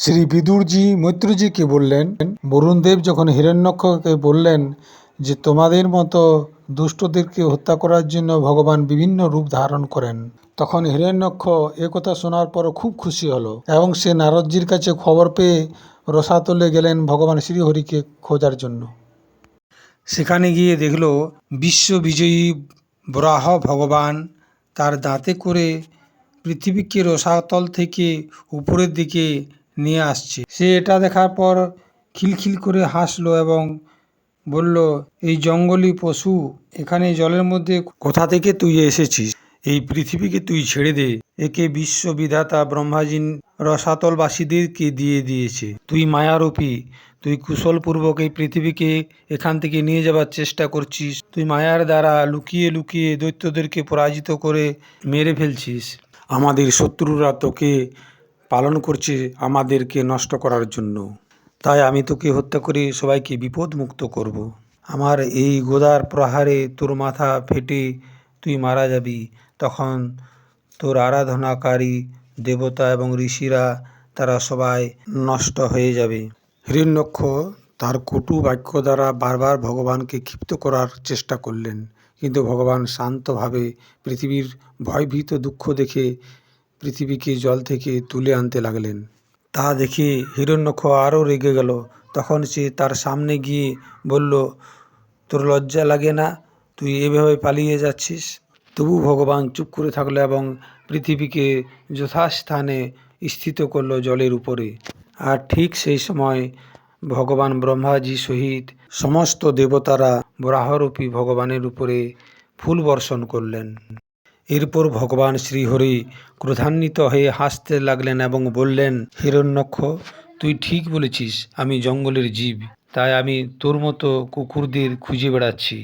শ্রী বিদুরজি মৈত্রজিকে বললেন, বরুণদেব যখন হিরণ্যক্ষকে বললেন যে তোমাদের মতো দুষ্টদেরকে হত্যা করার জন্য ভগবান বিভিন্ন রূপ ধারণ করেন, তখন হিরণ্যক্ষ একথা শোনার পর খুব খুশি হলো এবং সে নারদজির কাছে খবর পেয়ে রসাতলে গেলেন ভগবান শ্রীহরিকে খোঁজার জন্য। সেখানে গিয়ে দেখল, বিশ্ববিজয়ী বরাহ ভগবান তার দাঁতে করে পৃথিবীকে রসাতল থেকে উপরের দিকে নিয়ে আসছে। সে এটা দেখার পর খিলখিল করে হাসলো এবং বলল, এই জঙ্গলি পশু, এখানে জলের মধ্যে কোথা থেকে তুই এসেছিস? এই পৃথিবীকে তুই ছেড়ে দে। একে বিশ্ববিধাতা ব্রহ্মাজিন রসাতলবাসীদেরকে দিয়ে দিয়েছে। তুই মায়ারূপী, তুই কুশলপূর্বক এই পৃথিবীকে এখান থেকে নিয়ে যাবার চেষ্টা করছিস। তুই মায়ার দ্বারা লুকিয়ে লুকিয়ে দৈত্যদেরকে পরাজিত করে মেরে ফেলছিস। আমাদের শত্রুরা তোকে পালন করছে আমাদেরকে নষ্ট করার জন্য। তাই আমি তোকে হত্যা করে সবাইকে বিপদ মুক্ত করব। আমার এই গোদার প্রহারে তোর মাথা ফেটে তুই মারা যাবি। তখন তোর আরাধনাকারী দেবতা এবং ঋষিরা তারা সবাই নষ্ট হয়ে যাবে। হিরণ্যক্ষ তার কটু বাক্য দ্বারা বারবার ভগবানকে ক্ষিপ্ত করার চেষ্টা করলেন। কিন্তু ভগবান শান্তভাবে পৃথিবীর ভয়ভীত দুঃখ দেখে পৃথিবীকে জল থেকে তুলে আনতে লাগলেন। তা দেখে হিরণ্যক্ষ আরও রেগে গেল। তখন সে তার সামনে গিয়ে বলল, তোর লজ্জা লাগে না? তুই এভাবে পালিয়ে যাচ্ছিস? তবু ভগবান চুপ করে থাকল এবং পৃথিবীকে যথাস্থানে স্থিত করল জলের উপরে। আর ঠিক সেই সময় ভগবান ব্রহ্মাজি সহিত সমস্ত দেবতারা বরাহরূপী ভগবানের উপরে ফুল বর্ষণ করলেন। এরপর ভগবান শ্রীহরি ক্রোধান্বিত হয়ে হাসতে লাগলেন এবং বললেন, হিরণ্যক্ষ, তুই ঠিক বলেছিস, আমি জঙ্গলের জীব, তাই আমি তোর মতো কুকুরদের খুঁজে বেড়াচ্ছি।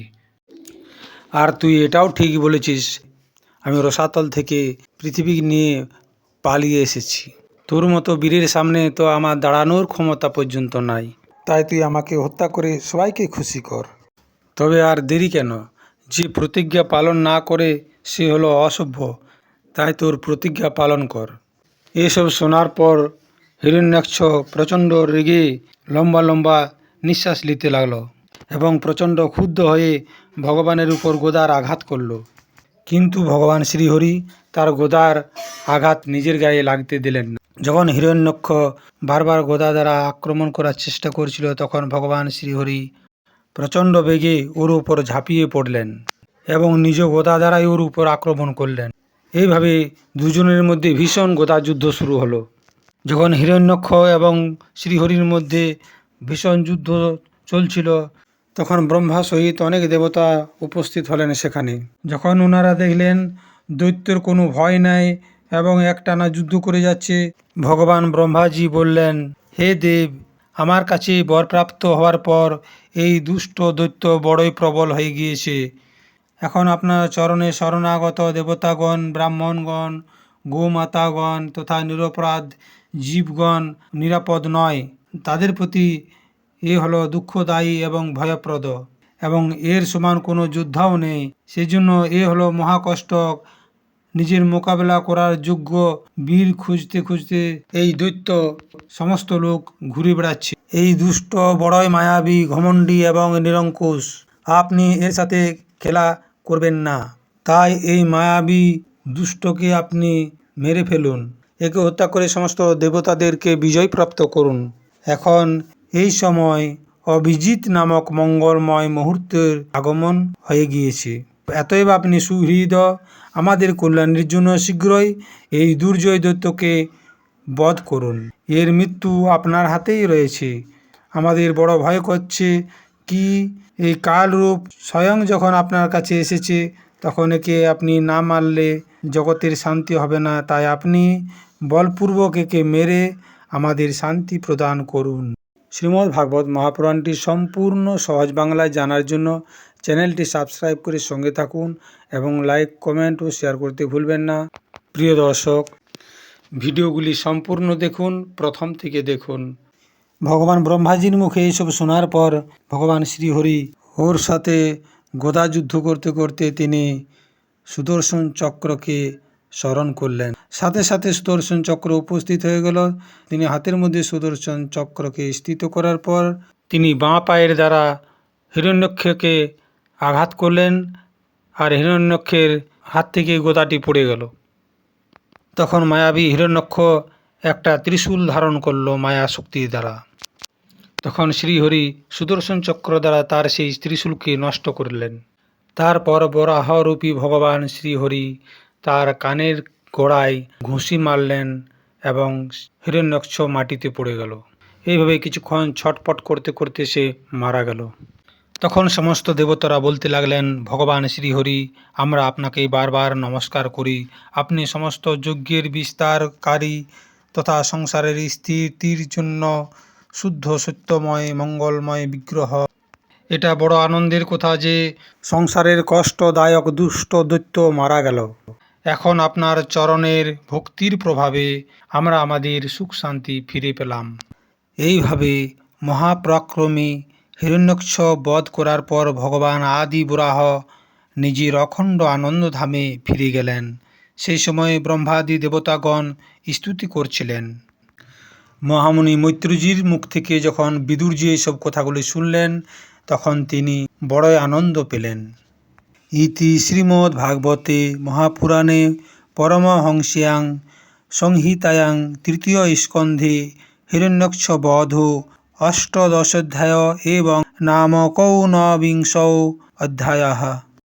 আর তুই এটাও ঠিক বলেছিস, আমি রসাতল থেকে পৃথিবী নিয়ে পালিয়ে এসেছি। তোর মতো বীরের সামনে তো আমার দাঁড়ানোর ক্ষমতা পর্যন্ত নাই, তাই তুই আমাকে হত্যা করে সবাইকে খুশি কর। তবে আর দেরি কেন, যে প্রতিজ্ঞা পালন না করে সে হলো অসভ্য, তাই তোর প্রতিজ্ঞা পালন কর। এসব শোনার পর হিরণ্যাক্ষ প্রচণ্ড রেগে লম্বা লম্বা নিঃশ্বাস নিতে লাগল এবং প্রচণ্ড ক্ষুব্ধ হয়ে ভগবানের উপর গোদার আঘাত করল। কিন্তু ভগবান শ্রীহরি তার গোদার আঘাত নিজের গায়ে লাগতে দিলেন না। যখন হিরণ্যক্ষ বারবার গোদা দ্বারা আক্রমণ করার চেষ্টা করছিল, তখন ভগবান শ্রীহরি প্রচণ্ড বেগে ওর উপর ঝাঁপিয়ে পড়লেন। এবং নিজ গোদা দ্বারাই ওর উপর আক্রমণ করলেন। এইভাবে দুজনের মধ্যে ভীষণ গোদা যুদ্ধ শুরু হলো। যখন হিরণ্যক্ষ এবং শ্রীহরির মধ্যে ভীষণ যুদ্ধ চলছিল, তখন ব্রহ্মা সহিত অনেক দেবতা উপস্থিত হলেন সেখানে। যখন ওনারা দেখলেন, দৈত্যের কোনো ভয় নাই এবং একটানা যুদ্ধ করে যাচ্ছে, ভগবান ব্রহ্মাজি বললেন, হে দেব, আমার কাছে বরপ্রাপ্ত হওয়ার পর এই দুষ্ট দৈত্য বড়ই প্রবল হয়ে গিয়েছে। এখন আপনার চরণে শরণাগত দেবতাগণ, ব্রাহ্মণগণ, গোমাতাগণ তথা নিরপরাধ জীবগণ নিরাপদ নয়। তাদের প্রতি এ হলো দুঃখদায়ী এবং ভয়প্রদ। এবং এর সমান কোনো যোদ্ধাও নেই। সেজন্য এ হলো মহাকষ্ট নিজের মোকাবেলা করার যোগ্য বীর খুঁজতে খুঁজতে এই দৈত্য সমস্ত লোক ঘুরে বেড়াচ্ছে। এই দুষ্ট, বড়ই মায়াবী, ঘমণ্ডী এবং নিরঙ্কুশ। আপনি এর সাথে খেলা করবেন না। তাই এই মায়াবী দুষ্টকে আপনি মেরে ফেলুন। একে হত্যা করে সমস্ত দেবতাদেরকে বিজয় প্রাপ্ত করুন। এখন এই সময় অভিজিৎ নামক মঙ্গলময় মুহূর্তের আগমন হয়ে গিয়েছে। এতএব আপনি সুহৃদ আমাদের কল্যাণের জন্য শীঘ্রই এই দুর্জয় দৈত্যকে বধ করুন। এর মৃত্যু আপনার হাতেই রয়েছে। আমাদের বড় ভয় করছে কি? এই কালরূপ স্বয়ং যখন আপনার কাছে এসেছে, তখন একে আপনি না মারলে জগতের শান্তি হবে না। তাই আপনি বলপূর্বক একে মেরে আমাদের শান্তি প্রদান করুন। শ্রীমদ্ ভাগবত মহাপুরাণটি সম্পূর্ণ সহজ বাংলায় জানার জন্য চ্যানেলটি সাবস্ক্রাইব করে সঙ্গে থাকুন এবং লাইক, কমেন্ট ও শেয়ার করতে ভুলবেন না। প্রিয় দর্শক, ভিডিওগুলি সম্পূর্ণ দেখুন, প্রথম থেকে দেখুন। ভগবান ব্রহ্মাজির মুখে এইসব শোনার পর ভগবান শ্রীহরি ওর সাথে গদা যুদ্ধ করতে করতে তিনি সুদর্শন চক্রকে স্মরণ করলেন। সাথে সাথে সুদর্শন চক্র উপস্থিত হয়ে গেল। তিনি হাতের মধ্যে সুদর্শন চক্রকে স্থিত করার পর তিনি বাঁ পায়ের দ্বারা হিরণ্যক্ষকে আঘাত করলেন আর হিরণ্যক্ষের হাত থেকে গোদাটি পড়ে গেল। তখন মায়াবী হিরণ্যক্ষ একটা ত্রিশূল ধারণ করল মায়া শক্তির দ্বারা। তখন শ্রীহরি সুদর্শন চক্র দ্বারা তার সেই ত্রিশূলকে নষ্ট করলেন। তারপর বরাহরূপী ভগবান শ্রীহরি তার কানের গোড়ায় ঘুষি মারলেন এবং হিরণ্যক্ষ মাটিতে পড়ে গেল। এইভাবে কিছুক্ষণ ছটপট করতে করতে সে মারা গেল। তখন সমস্ত দেবতারা বলতে লাগলেন, ভগবান শ্রীহরি, আমরা আপনাকে বারবার নমস্কার করি। আপনি সমস্ত যজ্ঞের বিস্তারকারী তথা সংসারের স্থিতির জন্য শুদ্ধ, সত্যময়, মঙ্গলময় বিগ্রহ। এটা বড় আনন্দের কথা যে সংসারের কষ্টদায়ক দুষ্ট দৈত্য মারা গেল। এখন আপনার চরণের ভক্তির প্রভাবে আমরা আমাদের সুখ শান্তি ফিরে পেলাম। এইভাবে মহাপরাক্রমী হিরণ্যক্ষ বধ করার পর ভগবান আদি বুরাহ নিজের অখণ্ড আনন্দধামে ফিরে গেলেন। সেই সময় ব্রহ্মাদি দেবতাগণ স্তুতি করছিলেন। মহামুনি মৈত্রীজির মুখ থেকে যখন বিদুরজি এইসব কথাগুলি শুনলেন, তখন তিনি বড়ই আনন্দ পেলেন। ইতি শ্রীমদ্ ভাগবতে মহাপুরাণে পরমহংস্যাং সংহিতায়াং তৃতীয় স্কন্ধে হিরণ্যক্ষ বধ অষ্টাদশোধ্যায় এবং নাম কৌনবিংশ অধ্যায়।